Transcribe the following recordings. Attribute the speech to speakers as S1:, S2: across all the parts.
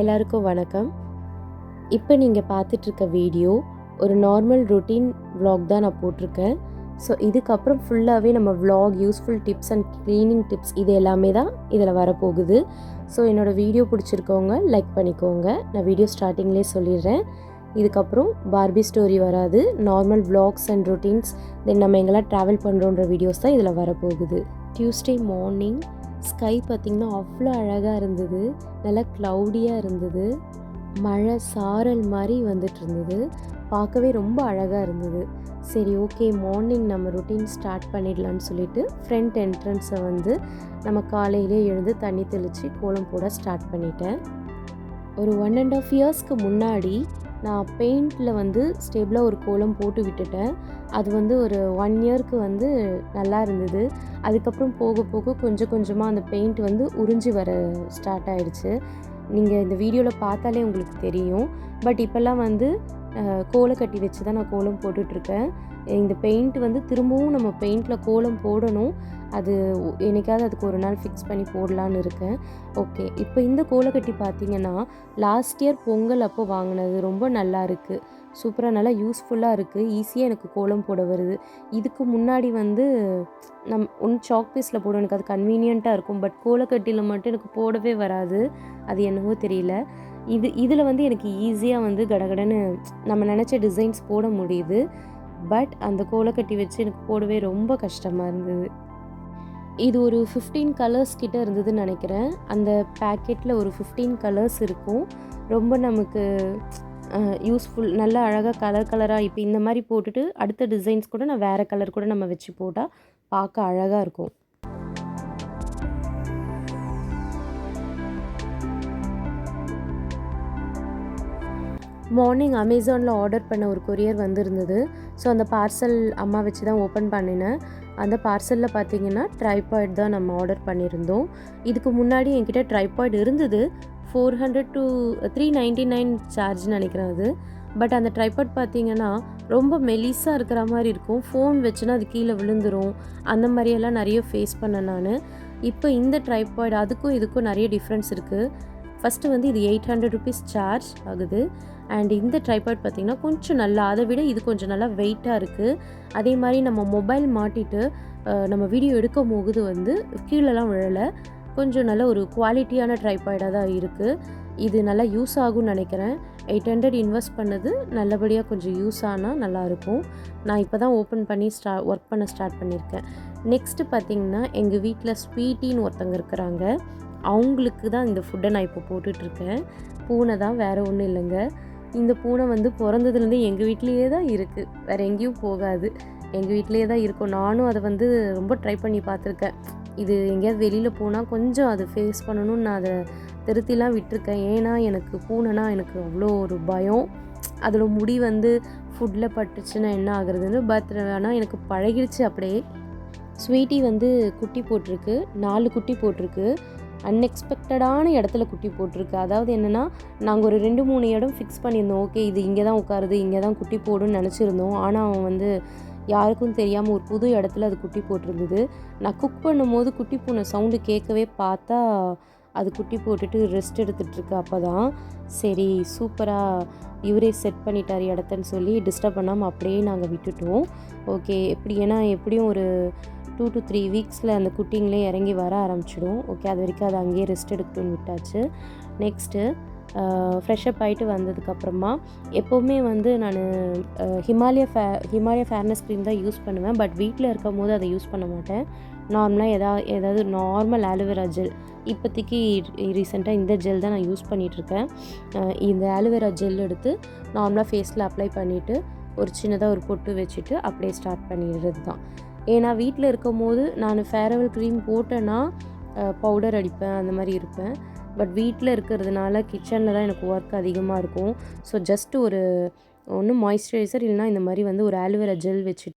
S1: எல்லாருக்கும் வணக்கம். இப்போ நீங்கள் பார்த்துட்ருக்க வீடியோ ஒரு நார்மல் ரொட்டீன் வ்ளாக் தான் நான் போட்டிருக்கேன். ஸோ இதுக்கப்புறம் ஃபுல்லாகவே நம்ம vlog useful tips and cleaning tips இது எல்லாமே தான் இதில் வரப்போகுது. ஸோ என்னோடய வீடியோ பிடிச்சிருக்கவங்க லைக் பண்ணிக்கோங்க. நான் வீடியோ ஸ்டார்டிங்லேயே சொல்லிடுறேன். இதுக்கப்புறம் பார்பி ஸ்டோரி வராது. Normal vlogs and routines then நம்ம எங்கெல்லாம் ட்ராவல் பண்ணுறோன்ற வீடியோஸ் தான் இதில் வரப்போகுது. டியூஸ்டே மார்னிங் ஸ்கை பார்த்திங்கன்னா அவ்வளோ அழகாக இருந்தது. நல்லா க்ளவுடியாக இருந்தது. மழை சாரல் மாதிரி வந்துட்டு இருந்தது. பார்க்கவே ரொம்ப அழகாக இருந்தது. சரி ஓகே மார்னிங் நம்ம ரொட்டீன் ஸ்டார்ட் பண்ணிடலான்னு சொல்லிட்டு ஃப்ரண்ட் என்ட்ரன்ஸை வந்து நம்ம காலையிலே எழுந்து தண்ணி தெளித்து கோலம் போட ஸ்டார்ட் பண்ணிட்டேன். ஒரு ஒன் அண்ட் ஆஃப் இயர்ஸ்க்கு முன்னாடி நான் பெயிண்டில் வந்து ஸ்டேபிளாக ஒரு கோலம் போட்டு விட்டுட்டேன். அது வந்து ஒரு ஒன் இயர்க்கு வந்து நல்லா இருந்தது. அதுக்கப்புறம் போக போக கொஞ்சம் கொஞ்சமாக அந்த பெயிண்ட் வந்து உறிஞ்சி வர ஸ்டார்ட் ஆயிடுச்சு. நீங்கள் இந்த வீடியோவில் பார்த்தாலே உங்களுக்கு தெரியும். பட் இப்போல்லாம் வந்து கோலை கட்டி வச்சு தான் நான் கோலம் போட்டுட்ருக்கேன். இந்த பெயிண்ட் வந்து திரும்பவும் நம்ம பெயிண்டில் கோலம் போடணும். அது என்னைக்காவது அதுக்கு ஒரு நாள் ஃபிக்ஸ் பண்ணி போடலான்னு இருக்கேன். ஓகே இப்போ இந்த கோலக்கட்டி பார்த்தீங்கன்னா லாஸ்ட் இயர் பொங்கல் அப்போ வாங்கினது ரொம்ப நல்லா இருக்குது சூப்பராக நல்லா யூஸ்ஃபுல்லாக இருக்குது ஈஸியாக எனக்கு கோலம் போட வருது. இதுக்கு முன்னாடி வந்து நம் ஒன்று சாக் பீஸில் போட எனக்கு அது கன்வீனியண்ட்டாக இருக்கும். பட் கோலக்கட்டியில் மட்டும் எனக்கு போடவே வராது. அது என்னவோ தெரியல. இது இதில் வந்து எனக்கு ஈஸியாக வந்து கடகடன்னு நம்ம நினச்ச டிசைன்ஸ் போட முடியுது. பட் அந்த கோலக்கட்டி வச்சு எனக்கு போடவே ரொம்ப கஷ்டமாக இருந்தது. இது ஒரு ஃபிஃப்டீன் கலர்ஸ் கிட்ட இருந்ததுன்னு நினைக்கிறேன். அந்த பேக்கெட்டில் ஒரு ஃபிஃப்டீன் கலர்ஸ் இருக்கும். ரொம்ப நமக்கு யூஸ்ஃபுல் நல்ல அழகாக கலர் கலராக இப்போ இந்த மாதிரி போட்டுட்டு அடுத்த டிசைன்ஸ் கூட நான் வேறு கலர் கூட நம்ம வச்சு போட்டால் பார்க்க அழகாக இருக்கும். மார்னிங் அமேசானில் ஆர்டர் பண்ண ஒரு கொரியர் வந்திருந்தது. ஸோ அந்த பார்சல் அம்மா வச்சு தான் ஓப்பன் பண்ணினேன் அந்த பார்சலில் பார்த்தீங்கன்னா ட்ரைபாய்டு தான் நம்ம ஆர்டர் பண்ணியிருந்தோம். இதுக்கு முன்னாடி என்கிட்ட ட்ரைபாய்ட் இருந்தது. Four hundred to three ninety nine சார்ஜ்னு நினைக்கிறேன் அது. பட் அந்த ட்ரைபாட் பார்த்தீங்கன்னா ரொம்ப மெலிசாக இருக்கிற மாதிரி இருக்கும். ஃபோன் வச்சுன்னா அது கீழே விழுந்துரும். அந்த மாதிரியெல்லாம் நிறைய ஃபேஸ் பண்ணேன் நான். இப்போ இந்த ட்ரைபாய்டு அதுக்கும் இதுக்கும் நிறைய டிஃப்ரென்ஸ் இருக்குது ஃபஸ்ட்டு வந்து இது எயிட் ஹண்ட்ரட் ருபீஸ் சார்ஜ் ஆகுது. அண்ட் இந்த ட்ரைபாட் பார்த்திங்கன்னா கொஞ்சம் நல்லா அதை விட இது கொஞ்சம் நல்லா வெயிட்டாக இருக்குது அதே மாதிரி நம்ம மொபைல் மாட்டிட்டு நம்ம வீடியோ எடுக்கும் போது வந்து கீழெலாம் விழலை. கொஞ்சம் நல்ல ஒரு குவாலிட்டியான ட்ரைபாய்டாக தான் இருக்குது இது நல்லா யூஸ் ஆகும்னு நினைக்கிறேன். எயிட் ஹண்ட்ரட் இன்வெஸ்ட் பண்ணது நல்லபடியாக கொஞ்சம் யூஸ் ஆனால் நல்லாயிருக்கும் நான் இப்போ தான் ஓப்பன் பண்ணி ஸ்டா ஒர்க் பண்ண ஸ்டார்ட் பண்ணியிருக்கேன் நெக்ஸ்ட்டு பார்த்திங்கன்னா எங்கள் வீட்டில் ஸ்வீட்டின்னு ஒருத்தங்க இருக்கிறாங்க. அவங்களுக்கு தான் இந்த ஃபுட்டை நான் இப்போ போட்டுட்ருக்கேன். பூனை தான் வேறு ஒன்றும் இல்லைங்க. இந்த பூனை வந்து பிறந்ததுலேருந்து எங்கள் வீட்லேயே தான் இருக்குது வேறு எங்கேயும் போகாது. எங்கள் வீட்லேயே தான் இருக்கும். நானும் அதை வந்து ரொம்ப ட்ரை பண்ணி பார்த்துருக்கேன். இது எங்கேயாவது வெளியில் போனால் கொஞ்சம் அதை ஃபேஸ் பண்ணணும்னு நான் அதை திருத்திலாம் விட்டுருக்கேன். ஏன்னா எனக்கு பூனைனா எனக்கு அவ்வளோ ஒரு பயம். அதில் முடி வந்து ஃபுட்டில் பட்டுச்சுன்னா என்ன ஆகுறதுன்னு பட் ஆனால் எனக்கு பழகிடுச்சு அப்படியே. ஸ்வீட்டி வந்து குட்டி போட்டிருக்கு. நாலு குட்டி போட்டிருக்கு. அன்எக்ஸ்பெக்டடான இடத்துல குட்டி போட்டிருக்கு. அதாவது என்னென்னா நாங்கள் ஒரு ரெண்டு மூணு இடம் ஃபிக்ஸ் பண்ணியிருந்தோம். ஓகே இது இங்கே தான் உட்காருது இங்கே தான் குட்டி போடுன்னு நினச்சிருந்தோம். ஆனால் அவன் வந்து யாருக்கும் தெரியாமல் ஒரு புது இடத்துல அது குட்டி போட்டிருந்தது. நான் குக் பண்ணும்போது குட்டி பூனை சவுண்டு கேட்கவே பார்த்தா அது குட்டி போட்டுட்டு ரெஸ்ட் எடுத்துகிட்ருக்கு அப்போ தான் சரி சூப்பராக இவரே செட் பண்ணிட்டார் இடத்தன்னு சொல்லி டிஸ்டர்ப் பண்ணாமல் அப்படியே நாங்கள் விட்டுட்டோம். ஓகே எப்படி ஏன்னா எப்படியும் ஒரு டூ டு த்ரீ வீக்ஸில் அந்த குட்டிங்களே இறங்கி வர ஆரம்பிச்சிடும். ஓகே அது வரைக்கும் அது அங்கேயே ரெஸ்ட் எடுக்கட்டும்னு விட்டாச்சு. நெக்ஸ்ட்டு ஃப்ரெஷ்அப் ஆகிட்டு வந்ததுக்கப்புறமா எப்போவுமே வந்து நான் Himalaya fair Himalaya fairness cream தான் யூஸ் பண்ணுவேன். பட் வீட்டில் இருக்கும் போது அதை யூஸ் பண்ண மாட்டேன். நார்மலாக எதா ஏதாவது நார்மல் ஆலோவேரா ஜெல் இப்போதைக்கு ரீசெண்டாக இந்த ஜெல் தான் நான் யூஸ் பண்ணிகிட்ருக்கேன் இந்த ஆலோவேரா ஜெல் எடுத்து நார்மலாக ஃபேஸில் அப்ளை பண்ணிவிட்டு ஒரு சின்னதாக ஒரு பொட்டு வச்சுட்டு அப்படியே ஸ்டார்ட் பண்ணிடுறது தான் ஏன்னா வீட்டில் இருக்கும் போது நான் ஃபேரவல் க்ரீம் போட்டேன்னா பவுடர் அடிப்பேன் அந்த மாதிரி இருப்பேன். பட் வீட்டில் இருக்கிறதுனால கிச்சனில் தான் எனக்கு ஒர்க் அதிகமாக இருக்கும். ஸோ ஜஸ்ட் ஒரு ஒன்று மாய்ஸ்சரைசர் இல்லைனா இந்த மாதிரி வந்து ஒரு ஆலுவேரா ஜெல் வச்சுட்டு.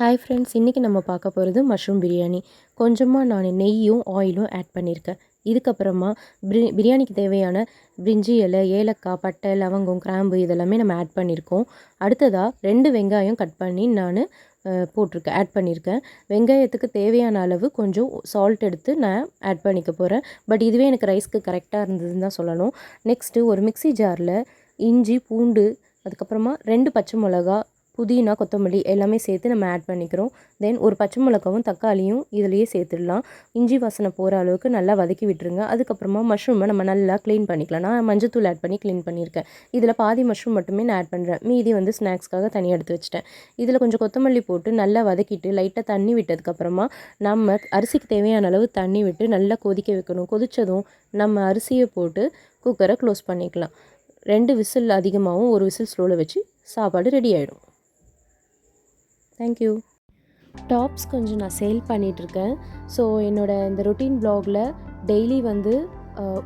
S1: ஹாய் ஃப்ரெண்ட்ஸ் இன்றைக்கி நம்ம பார்க்க போகிறது மஷ்ரூம் பிரியாணி கொஞ்சமாக நான் நெய்யும் ஆயிலும் ஆட் பண்ணியிருக்கேன் இதுக்கப்புறமா பிரி பிரியாணிக்கு தேவையான பிரிஞ்சி இலை ஏலக்காய் பட்டை லவங்கம் கிராம்பு இதெல்லாமே நம்ம ஆட் பண்ணியிருக்கோம் அடுத்ததாக ரெண்டு வெங்காயம் கட் பண்ணி நான் போட்டிருக்கேன் ஆட் பண்ணியிருக்கேன். வெங்காயத்துக்கு தேவையான அளவு கொஞ்சம் சால்ட் எடுத்து நான் ஆட் பண்ணிக்க போகிறேன் பட் இதுவே எனக்கு ரைஸ்க்கு கரெக்டாக இருந்ததுன்னு தான் சொல்லணும். நெக்ஸ்ட்டு ஒரு மிக்ஸி ஜாரில் இஞ்சி பூண்டு அதுக்கப்புறமா ரெண்டு பச்சை மிளகா புதினா கொத்தமல்லி எல்லாமே சேர்த்து நம்ம ஆட் பண்ணிக்கிறோம். தென் ஒரு பச்சை மிளகாவும் தக்காளியும் இதுலேயே சேர்த்துடலாம். இஞ்சி வாசனை போகிற அளவுக்கு நல்லா வதக்கி விட்டுருங்க. அதுக்கப்புறமா மஷ்ரூமை நம்ம நல்லா க்ளீன் பண்ணிக்கலாம். நான் மஞ்சத்தூள் ஆட் பண்ணி க்ளீன் பண்ணியிருக்கேன். இதில் பாதி மஷ்ரூம் மட்டுமே நான் ஆட் பண்ணுறேன் மீதி வந்து ஸ்நாக்ஸ்க்காக தனியாக எடுத்து வச்சிட்டேன். இதில் கொஞ்சம் கொத்தமல்லி போட்டு நல்லா வதக்கிட்டு லைட்டாக தண்ணி விட்டதுக்கப்புறமா நம்ம அரிசிக்கு தேவையான அளவு தண்ணி விட்டு நல்லா கொதிக்க வைக்கணும். கொதித்ததும் நம்ம அரிசியை போட்டு குக்கரை க்ளோஸ் பண்ணிக்கலாம். ரெண்டு விசில் அதிகமாகவும் ஒரு விசில் ஸ்லோவில் வச்சு சாப்பாடு ரெடி ஆகிடும் தேங்க்யூ டாப்ஸ் கொஞ்சம் நான் சேல் பண்ணிகிட்ருக்கேன் ஸோ என்னோடய இந்த ரொட்டீன் ப்ளாகில் டெய்லி வந்து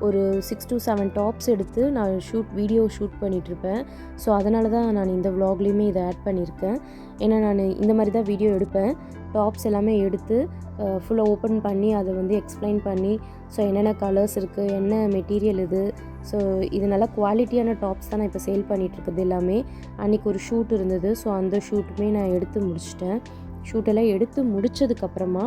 S1: ஒரு சிக்ஸ் டு செவன் டாப்ஸ் எடுத்து நான் ஷூட் வீடியோ ஷூட் பண்ணிகிட்ருப்பேன் ஸோ அதனால தான் நான் இந்த விலாக்லேயுமே இதை ஆட் பண்ணியிருக்கேன் ஏன்னா நான் இந்த மாதிரி தான் வீடியோ எடுப்பேன். டாப்ஸ் எல்லாமே எடுத்து ஃபுல்லாக ஓப்பன் பண்ணி அதை வந்து எக்ஸ்பிளைன் பண்ணி ஸோ என்னென்ன கலர்ஸ் இருக்குது என்ன மெட்டீரியல் இது. ஸோ இது நல்லா குவாலிட்டியான டாப்ஸ் தான் நான் இப்போ சேல் பண்ணிகிட்ருக்குது எல்லாமே. அன்றைக்கி ஒரு ஷூட் இருந்தது. ஸோ அந்த ஷூட்டுமே நான் எடுத்து முடிச்சிட்டேன். ஷூட்டெல்லாம் எடுத்து முடிச்சதுக்கப்புறமா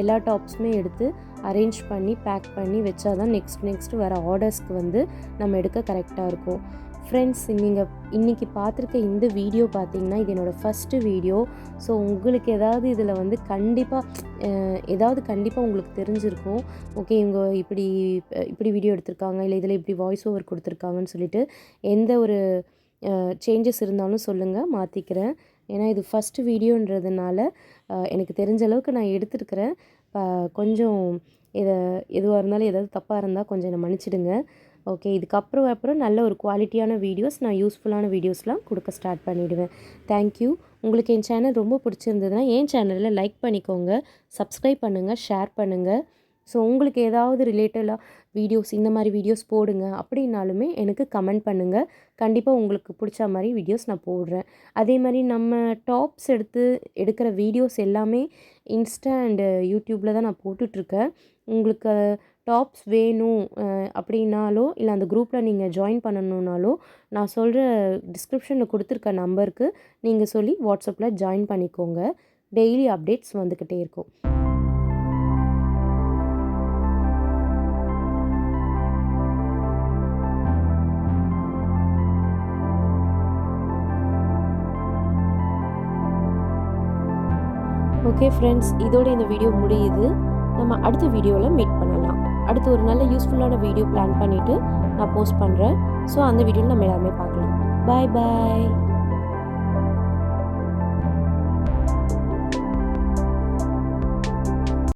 S1: எல்லா டாப்ஸுமே எடுத்து அரேஞ்ச் பண்ணி பேக் பண்ணி வச்சா தான் நெக்ஸ்ட் நெக்ஸ்ட் வர ஆர்டர்ஸ்க்கு வந்து நம்ம எடுக்க கரெக்டாக இருக்கும். ஃப்ரெண்ட்ஸ் நீங்கள் இன்றைக்கி பார்த்துருக்க இந்த வீடியோ பார்த்தீங்கன்னா இது என்னோடய ஃபஸ்ட்டு வீடியோ ஸோ உங்களுக்கு ஏதாவது இதில் வந்து கண்டிப்பாக ஏதாவது கண்டிப்பாக உங்களுக்கு தெரிஞ்சிருக்கும். ஓகே இவங்க இப்படி இப்படி வீடியோ எடுத்திருக்காங்க இல்லை இதில் இப்படி வாய்ஸ் ஓவர் கொடுத்துருக்காங்கன்னு சொல்லிட்டு எந்த ஒரு சேஞ்சஸ் இருந்தாலும் சொல்லுங்கள் மாற்றிக்கிறேன் ஏன்னா இது ஃபஸ்ட்டு வீடியோன்றதுனால எனக்கு தெரிஞ்ச அளவுக்கு நான் எடுத்துருக்கிறேன். கொஞ்சம் இதை எதுவாக இருந்தாலும் ஏதாவது தப்பாக இருந்தால் கொஞ்சம் என்னை மன்னிச்சிடுங்க. ஓகே இதுக்கப்புறம் அப்புறம் நல்ல ஒரு குவாலிட்டியான வீடியோஸ் நான் யூஸ்ஃபுல்லான வீடியோஸ்லாம் கொடுக்க ஸ்டார்ட் பண்ணிவிடுவேன் தேங்க்யூ உங்களுக்கு என் சேனல் ரொம்ப பிடிச்சிருந்ததுன்னா என் சேனலில் லைக் பண்ணிக்கோங்க சப்ஸ்கிரைப் பண்ணுங்கள் ஷேர் பண்ணுங்கள் ஸோ உங்களுக்கு ஏதாவது ரிலேட்டடாக வீடியோஸ் இந்த மாதிரி வீடியோஸ் போடுங்க அப்படின்னாலுமே எனக்கு கமெண்ட் பண்ணுங்கள் கண்டிப்பாக உங்களுக்கு பிடிச்ச மாதிரி வீடியோஸ் நான் போடுறேன். அதே மாதிரி நம்ம டாப்ஸ் எடுத்து எடுக்கிற வீடியோஸ் எல்லாமே இன்ஸ்டா அண்டு யூடியூப்பில் தான் நான் போட்டுட்ருக்கேன். உங்களுக்கு டாப்ஸ் வேணும் அப்படின்னாலோ இல்லை அந்த குரூப்பில் நீங்கள் ஜாயின் பண்ணணுன்னாலோ நான் சொல்கிற டிஸ்கிரிப்ஷனில் கொடுத்துருக்க நம்பருக்கு நீங்கள் சொல்லி வாட்ஸ்அப்பில் ஜாயின் பண்ணிக்கோங்க. டெய்லி அப்டேட்ஸ் வந்துக்கிட்டே இருக்கும். ஓகே ஃப்ரெண்ட்ஸ் இதோட இந்த வீடியோ முடியுது. நம்ம அடுத்த வீடியோவில் மீட் பண்ணலாம். அடுத்து ஒரு நல்ல யூஸ்ஃபுல்லான வீடியோ பிளான் பண்ணிவிட்டு நான் போஸ்ட் பண்ணுறேன் ஸோ அந்த வீடியோவில் நம்ம எல்லாருமே பார்க்கலாம். பாய் பாய்